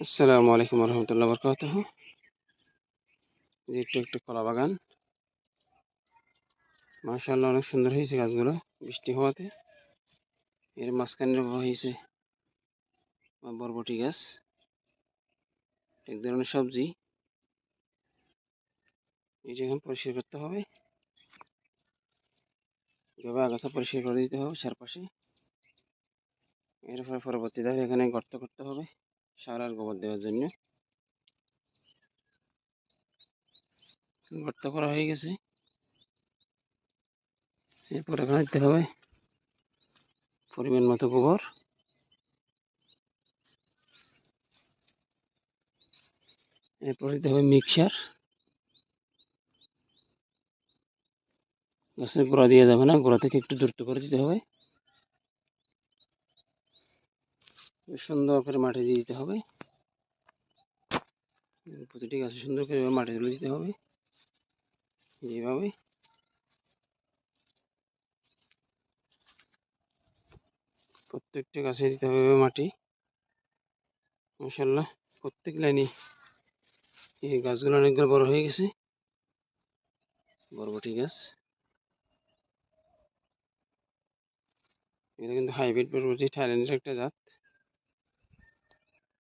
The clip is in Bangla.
আসসালামু আলাইকুম রহমতুল্লাহ বরকাত একটু একটু কলা বাগান। মাশাআল্লাহ অনেক সুন্দর হয়েছে গাছগুলো, বৃষ্টি হওয়াতে। এর মাঝখানে হয়েছে বরবটি গাছ। এক ধরনের সবজি। এই এখন পরিষ্কার করতে হবে। এভাবে আগাছা পরিষ্কার করে দিতে হবে চারপাশে। এরপরে পরবর্তীতে এখানে গর্ত করতে হবে। সার আর গোবর দেওয়ার জন্য। গর্ত করা হয়ে গেছে। এরপর এখানে দিতে হবে পরিমাণ মতো গোবর। এরপর দিতে হবে মিক্সার। গাছের গোড়া দিয়ে যাবে না, গোড়া থেকে একটু দূরত্ব করে দিতে হবে। সুন্দর করে মাটি দিয়ে দিতে হবে। প্রতিটি গাছে সুন্দর করে মাটি তুলে দিতে হবে। এইভাবে প্রত্যেকটা গাছে দিতে হবে মাটি। মাসাল্লাহ প্রত্যেক লাইনে এই গাছগুলো অনেকগুলো বড় হয়ে গেছে। বরবটি গাছ। এটা কিন্তু হাইব্রিড বরবটি থাইল্যান্ডের একটা জাত।